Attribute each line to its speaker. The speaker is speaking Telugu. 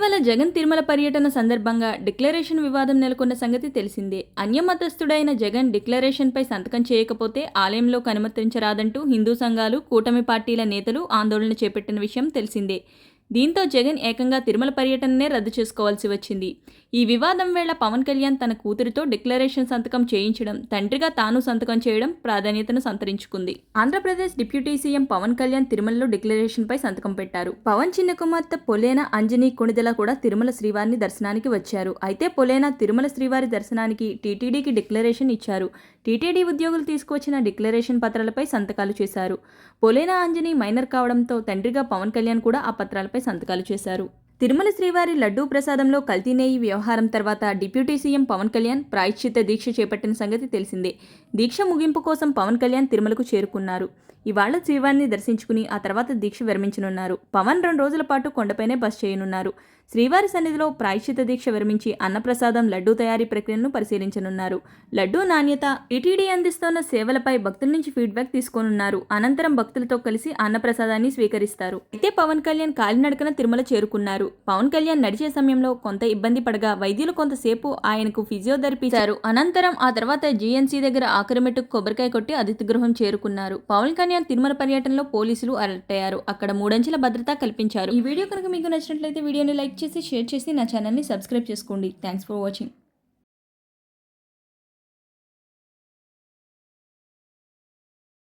Speaker 1: ఇటీవల జగన్ తిరుమల పర్యటన సందర్భంగా డిక్లరేషన్ వివాదం నెలకొన్న సంగతి తెలిసిందే. అన్యమతస్థుడైన జగన్ డిక్లరేషన్పై సంతకం చేయకపోతే ఆలయంలోకి అనుమతించరాదంటూ హిందూ సంఘాలు కూటమి పార్టీల నేతలు ఆందోళన చేపట్టిన విషయం తెలిసిందే. దీంతో జగన్ ఏకంగా తిరుమల పర్యటననే రద్దు చేసుకోవాల్సి వచ్చింది. ఈ వివాదం వేళ పవన్ కళ్యాణ్ తన కూతురితో డిక్లరేషన్ సంతకం చేయించడం తండ్రిగా తాను సంతకం చేయడం ప్రాధాన్యతను సంతరించుకుంది. ఆంధ్రప్రదేశ్ డిప్యూటీ సీఎం పవన్ కళ్యాణ్ తిరుమలలో డిక్లరేషన్పై సంతకం పెట్టారు. పవన్ చిన్న కుమార్తె పొలేన అంజనీ కొణిదెల కూడా తిరుమల శ్రీవారిని దర్శనానికి వచ్చారు. అయితే పొలేన తిరుమల శ్రీవారి దర్శనానికి టీటీడీకి డిక్లరేషన్ ఇచ్చారు. టీటీడీ ఉద్యోగులు తీసుకువచ్చిన డిక్లరేషన్ పత్రాలపై సంతకాలు చేశారు. పొలేనా అంజనీ మైనర్ కావడంతో తండ్రిగా పవన్ కళ్యాణ్ కూడా ఆ పత్రాలపై సంతకాలు చేశారు. తిరుమల శ్రీవారి లడ్డూ ప్రసాదంలో కల్తీ వ్యవహారం తర్వాత డిప్యూటీ సీఎం పవన్ కళ్యాణ్ ప్రాయశ్చిత్త దీక్ష చేపట్టిన సంగతి తెలిసిందే. దీక్ష ముగింపు కోసం పవన్ కళ్యాణ్ తిరుమలకు చేరుకున్నారు. ఇవాళ శ్రీవారిని దర్శించుకుని ఆ తర్వాత దీక్ష విరమించనున్నారు. పవన్ రెండు రోజుల పాటు కొండపైనే బస్ చేయనున్నారు. శ్రీవారి సన్నిధిలో ప్రాయశ్చిత దీక్ష విరమించి అన్నప్రసాదం లడ్డూ తయారీ ప్రక్రియను పరిశీలించనున్నారు. లడ్డూ నాణ్యత టీటీడీ అందిస్తున్న సేవలపై భక్తుల నుంచి ఫీడ్బ్యాక్ తీసుకోనున్నారు. అనంతరం భక్తులతో కలిసి అన్నప్రసాదాన్ని స్వీకరిస్తారు. అయితే పవన్ కళ్యాణ్ కాలినడకన తిరుమల చేరుకున్నారు. పవన్ కళ్యాణ్ నడిచే సమయంలో కొంత ఇబ్బంది పడగా వైద్యులు కొంతసేపు ఆయనకు ఫిజియోథెరపీ ఇచ్చారు. అనంతరం ఆ తర్వాత జీఎన్సీ దగ్గర ఆఖరిమెట్టుకు కొబ్బరికాయ కొట్టి అతిథి గృహం చేరుకున్నారు. పవన్ కళ్యాణ్ తిరుమల పర్యటనలో పోలీసులు అలర్ట్ అయ్యారు. అక్కడ మూడంచెల భద్రత కల్పించారు. ఈ వీడియో కనుక మీకు నచ్చినట్లయితే వీడియోని లైక్ చేసి షేర్ చేసి నా ఛానల్ని సబ్స్క్రైబ్ చేసుకోండి. Thanks for watching.